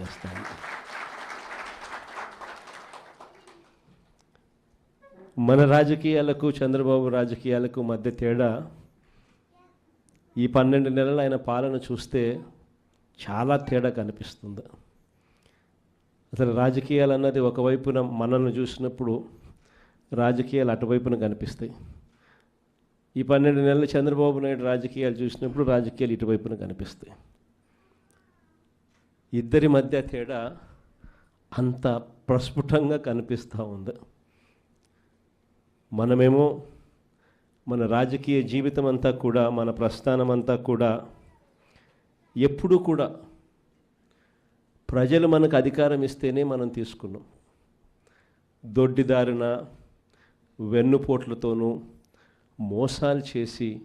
తెలియజేస్తాను మన రాజకీయాలకు చంద్రబాబు రాజకీయాలకు మధ్య తేడా ఈ పన్నెండు నెలలు ఆయన పాలన చూస్తే చాలా తేడా కనిపిస్తుంది. అసలు రాజకీయాలు అన్నది ఒకవైపున మనల్ని చూసినప్పుడు రాజకీయాలు అటువైపున కనిపిస్తాయి. ఈ పన్నెండు నెలలు చంద్రబాబు నాయుడు రాజకీయాలు చూసినప్పుడు రాజకీయాలు ఇటువైపున కనిపిస్తాయి. ఇద్దరి మధ్య తేడా అంత ప్రస్ఫుటంగా కనిపిస్తూ ఉంది. మనమేమో మన రాజకీయ జీవితం అంతా కూడా మన ప్రస్థానం అంతా కూడా ఎప్పుడూ కూడా ప్రజలు మనకు అధికారం ఇస్తేనే మనం తీసుకున్నాం. దొడ్డిదారిన వెన్నుపోట్లతోనూ మోసాలు చేసి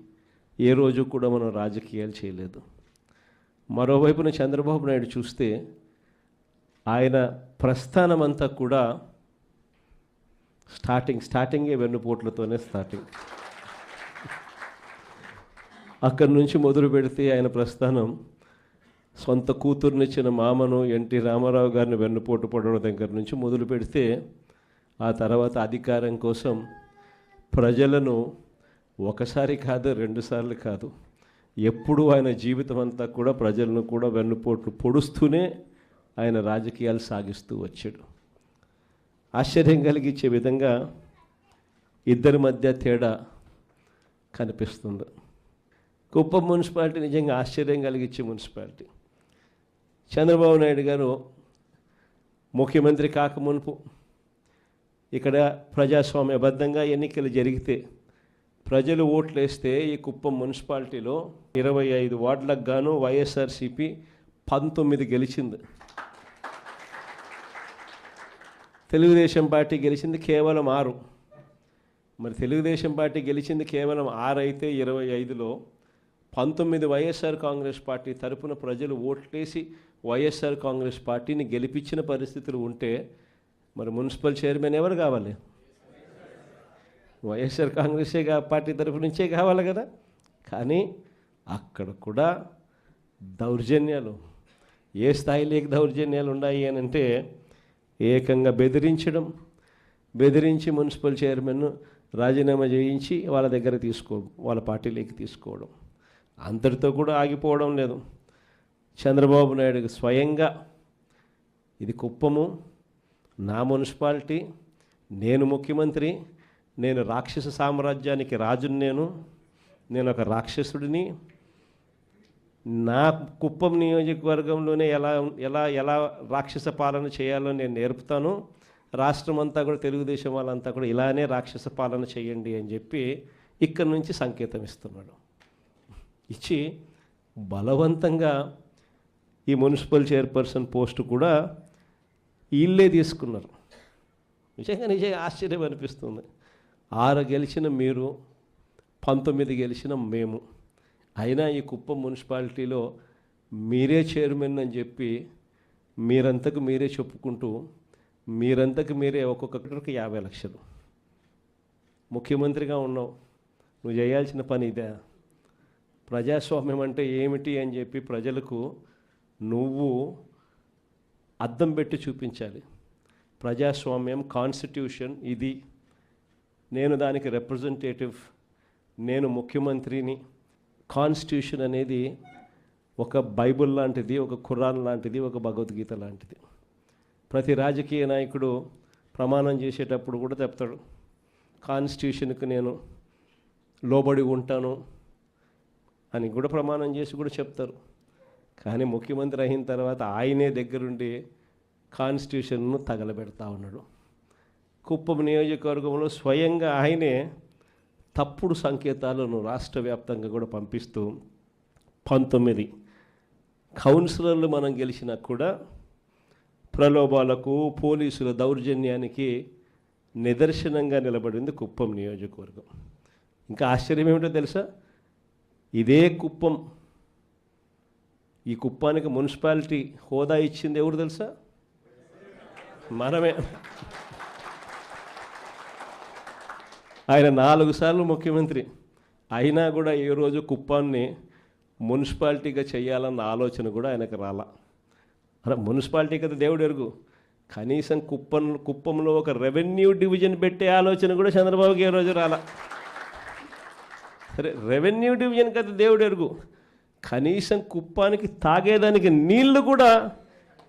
ఏ రోజు కూడా మనం రాజకీయాలు చేయలేదు. మరోవైపున చంద్రబాబు నాయుడు చూస్తే ఆయన ప్రస్థానం అంతా కూడా స్టార్టింగ్ స్టార్టింగే వెన్నుపోట్లతోనే స్టార్టింగ్. అక్కడి నుంచి మొదలు పెడితే ఆయన ప్రస్థానం సొంత కూతుర్నిచ్చిన మామను ఎన్టీ రామారావు గారిని వెన్నుపోటు పడడం దగ్గర నుంచి మొదలు పెడితే ఆ తర్వాత అధికారం కోసం ప్రజలను ఒకసారి కాదు రెండుసార్లు కాదు ఎప్పుడూ ఆయన జీవితం అంతా కూడా ప్రజలను కూడా వెన్నుపోట్లు పొడుస్తూనే ఆయన రాజకీయాలు సాగిస్తూ వచ్చాడు. ఆశ్చర్యం కలిగించే విధంగా ఇద్దరి మధ్య తేడా కనిపిస్తుంది. కుప్పం మున్సిపాలిటీ నిజంగా ఆశ్చర్యం కలిగించే మున్సిపాలిటీ. చంద్రబాబు నాయుడు గారు ముఖ్యమంత్రి కాకమునుపు ఇక్కడ ప్రజాస్వామ్యబద్ధంగా ఎన్నికలు జరిగితే ప్రజలు ఓట్లేస్తే ఈ కుప్పం మున్సిపాలిటీలో ఇరవై ఐదు వార్డులకు గాను వైఎస్ఆర్సిపి పంతొమ్మిది గెలిచింది. తెలుగుదేశం పార్టీ గెలిచింది కేవలం ఆరు. మరి తెలుగుదేశం పార్టీ గెలిచింది కేవలం ఆరు అయితే ఇరవై ఐదులో పంతొమ్మిది వైఎస్ఆర్ కాంగ్రెస్ పార్టీ తరపున ప్రజలు ఓట్లేసి వైఎస్ఆర్ కాంగ్రెస్ పార్టీని గెలిపించిన పరిస్థితులు ఉంటే మరి మున్సిపల్ చైర్మన్ ఎవరు కావాలి? వైఎస్ఆర్ కాంగ్రెసే కా- పార్టీ తరఫు నుంచే కావాలి కదా. కానీ అక్కడ కూడా దౌర్జన్యాలు. ఏ స్థాయిలోకి దౌర్జన్యాలు ఉన్నాయి అని అంటే ఏకంగా బెదిరించడం బెదిరించి మున్సిపల్ చైర్మన్ రాజీనామా చేయించి వాళ్ళ దగ్గర తీసుకోవడం వాళ్ళ పార్టీలోకి తీసుకోవడం. అంతటితో కూడా ఆగిపోవడం లేదు. చంద్రబాబు నాయుడు స్వయంగా ఇది కుప్పము. నా మున్సిపాలిటీ నేను ముఖ్యమంత్రి నేను రాక్షస సామ్రాజ్యానికి రాజుని నేను నేను ఒక రాక్షసుడిని. నా కుప్పం నియోజకవర్గంలోనే ఎలా ఎలా ఎలా రాక్షస పాలన చేయాలో నేను నేర్పుతాను. రాష్ట్రం అంతా కూడా తెలుగుదేశం వాళ్ళంతా కూడా ఇలానే రాక్షస పాలన చేయండి అని చెప్పి ఇక్కడి నుంచి సంకేతం ఇస్తున్నాడు. ఇచ్చి బలవంతంగా ఈ మున్సిపల్ చైర్పర్సన్ పోస్ట్ కూడా వీళ్ళే తీసుకున్నారు. నిజంగా నిజంగా ఆశ్చర్యం అనిపిస్తుంది. ఆరు గెలిచిన మీరు పంతొమ్మిది గెలిచిన మేము. అయినా ఈ కుప్పం మున్సిపాలిటీలో మీరే చైర్మన్ అని చెప్పి మీరంతకు మీరే చెప్పుకుంటూ మీరంతకు మీరే ఒక్కొక్కరికి యాభై లక్షలు. ముఖ్యమంత్రిగా ఉన్నావు నువ్వు చేయాల్సిన పని ఇదే. ప్రజాస్వామ్యం అంటే ఏమిటి అని చెప్పి ప్రజలకు నువ్వు అద్దం పెట్టి చూపించాలి. ప్రజాస్వామ్యం కాన్స్టిట్యూషన్ ఇది. నేను దానికి రిప్రజెంటేటివ్ నేను ముఖ్యమంత్రిని. కాన్స్టిట్యూషన్ అనేది ఒక బైబుల్ లాంటిది ఒక ఖురాన్ లాంటిది ఒక భగవద్గీత లాంటిది. ప్రతి రాజకీయ నాయకుడు ప్రమాణం చేసేటప్పుడు కూడా చెప్తాడు కాన్స్టిట్యూషన్కి నేను లోబడి ఉంటాను అని కూడా ప్రమాణం చేసి కూడా చెప్తారు. కానీ ముఖ్యమంత్రి అయిన తర్వాత ఆయనే దగ్గరుండి కాన్స్టిట్యూషన్ను తగలబెడతా ఉన్నాడు. కుప్పం నియోజకవర్గంలో స్వయంగా ఆయనే తప్పుడు సంకేతాలను రాష్ట్ర వ్యాప్తంగా కూడా పంపిస్తూ పంతొమ్మిది కౌన్సిలర్లు మనం గెలిచినా కూడా ప్రలోభాలకు పోలీసుల దౌర్జన్యానికి నిదర్శనంగా నిలబడింది కుప్పం నియోజకవర్గం. ఇంకా ఆశ్చర్యం ఏమిటో తెలుసా? ఇదే కుప్పం. ఈ కుప్పానికి మున్సిపాలిటీ హోదా ఇచ్చింది ఎవరు తెలుసా? మనమే. ఆయన నాలుగు సార్లు ముఖ్యమంత్రి. అయినా కూడా ఏ రోజు కుప్పాన్ని మున్సిపాలిటీగా చేయాలన్న ఆలోచన కూడా ఆయనకు రాలా. అలా మున్సిపాలిటీ కదా దేవుడు ఎరుగు. కనీసం కుప్పం కుప్పంలో ఒక రెవెన్యూ డివిజన్ పెట్టే ఆలోచన కూడా చంద్రబాబుకి ఏ రోజు రాలా. సరే రెవెన్యూ డివిజన్ కదా దేవుడు ఎరుగు. కనీసం కుప్పానికి తాగేదానికి నీళ్ళు కూడా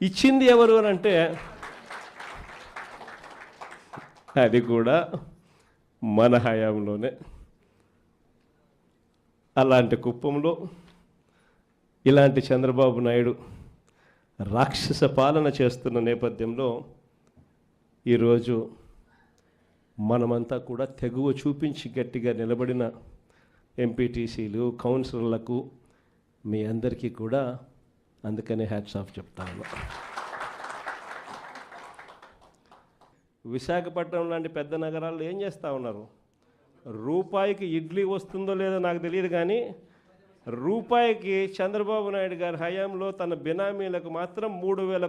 ఇచ్చింది ఎవరు అని అంటే అది కూడా మన హయాంలోనే. అలాంటి కుప్పంలో ఇలాంటి చంద్రబాబు నాయుడు రాక్షస పాలన చేస్తున్న నేపథ్యంలో ఈరోజు మనమంతా కూడా తెగువ చూపించి గట్టిగా నిలబడిన ఎంపీటీసీలు కౌన్సిలర్లకు మీ అందరికీ కూడా అందుకనే హ్యాట్స్ ఆఫ్ చెప్తాను. విశాఖపట్నం లాంటి పెద్ద నగరాల్లో ఏం చేస్తూ ఉన్నారు? రూపాయికి ఇడ్లీ వస్తుందో లేదో నాకు తెలియదు కానీ రూపాయికి చంద్రబాబు నాయుడు గారి హయాంలో తన బినామీలకు మాత్రం మూడు వేల